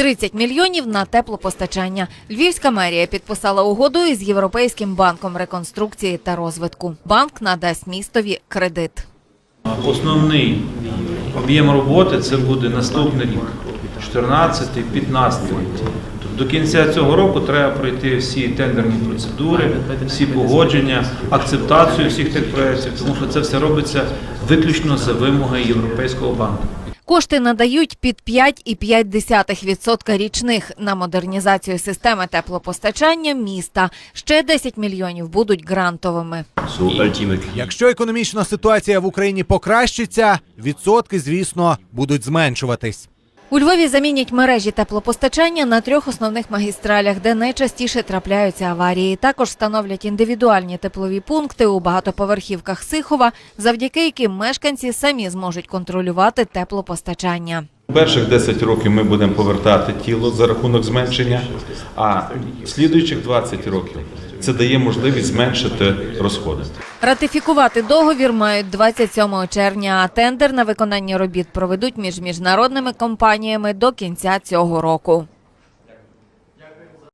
30 мільйонів на теплопостачання. Львівська мерія підписала угоду із Європейським банком реконструкції та розвитку. Банк надасть містові кредит. Основний об'єм роботи це буде наступний рік, 14-15 рік. Тобто до кінця цього року треба пройти всі тендерні процедури, всі погодження, акцептацію всіх тих проєктів, тому що це все робиться виключно за вимоги Європейського банку. Кошти надають під 5,5% річних на модернізацію системи теплопостачання міста. Ще 10 мільйонів будуть грантовими. Якщо економічна ситуація в Україні покращиться, відсотки, звісно, будуть зменшуватись. У Львові замінять мережі теплопостачання на трьох основних магістралях, де найчастіше трапляються аварії. Також встановлять індивідуальні теплові пункти у багатоповерхівках Сихова, завдяки яким мешканці самі зможуть контролювати теплопостачання. Перших 10 років ми будемо повертати тіло за рахунок зменшення, а слідуючих 20 років це дає можливість зменшити розходи. Ратифікувати договір мають 27 червня, а тендер на виконання робіт проведуть між міжнародними компаніями до кінця цього року.